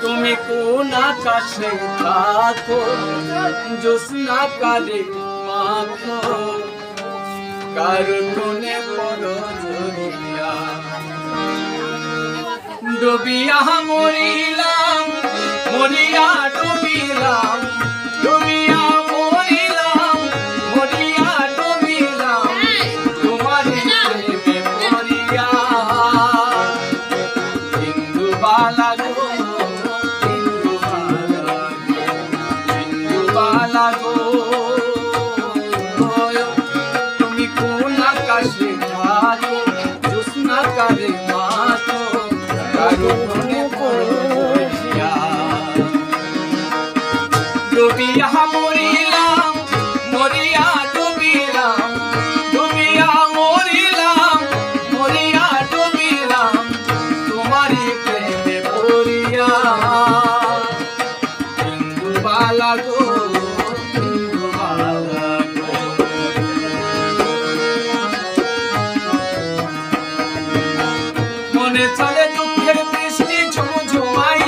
তুমি কোন আকাশে থাকো জোসনা কালে মাখো। কারণে পড়ো জড়িয়া ডুবিয়া মরিলাম বালা গো তুমি কোন আকাশে থাকো জোসনা কারে মাতো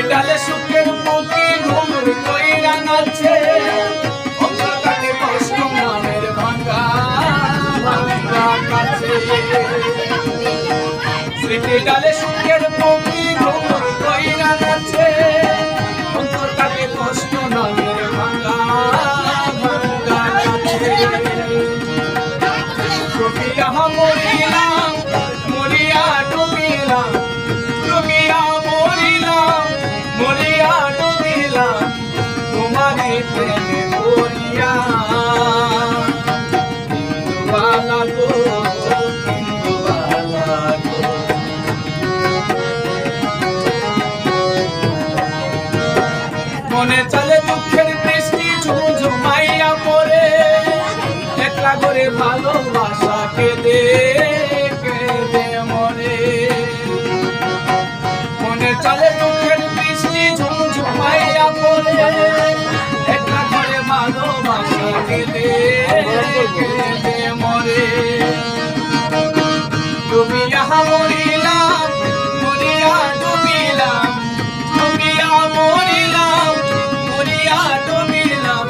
ডালে সুখের মুখে ঘুমুর কইরা নাচে। অন্ধকারে কষ্ট নামের ভাঙ্গা ভাঙ্গা কাছে। স্মৃতি ডালে সুখের মুখে ঘুমুর কইরা নাচে। অন্ধকারে কষ্ট নামের ভাঙ্গা ভাঙ্গা কাছে। ডুবিয়া মরিলাম মনে চলে দুঃখের বৃষ্টি ঝুমঝুমাইয়া পড়ে। একলা করে ভালোবাসা মরে। ডুবিয়া মরিলাম মরিয়া ডুবিলাম ডুবিয়া মরিলাম মরিয়া ডুবিলাম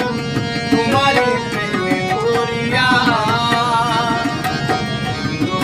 তোমার প্রেমে মরিয়া হিন্দু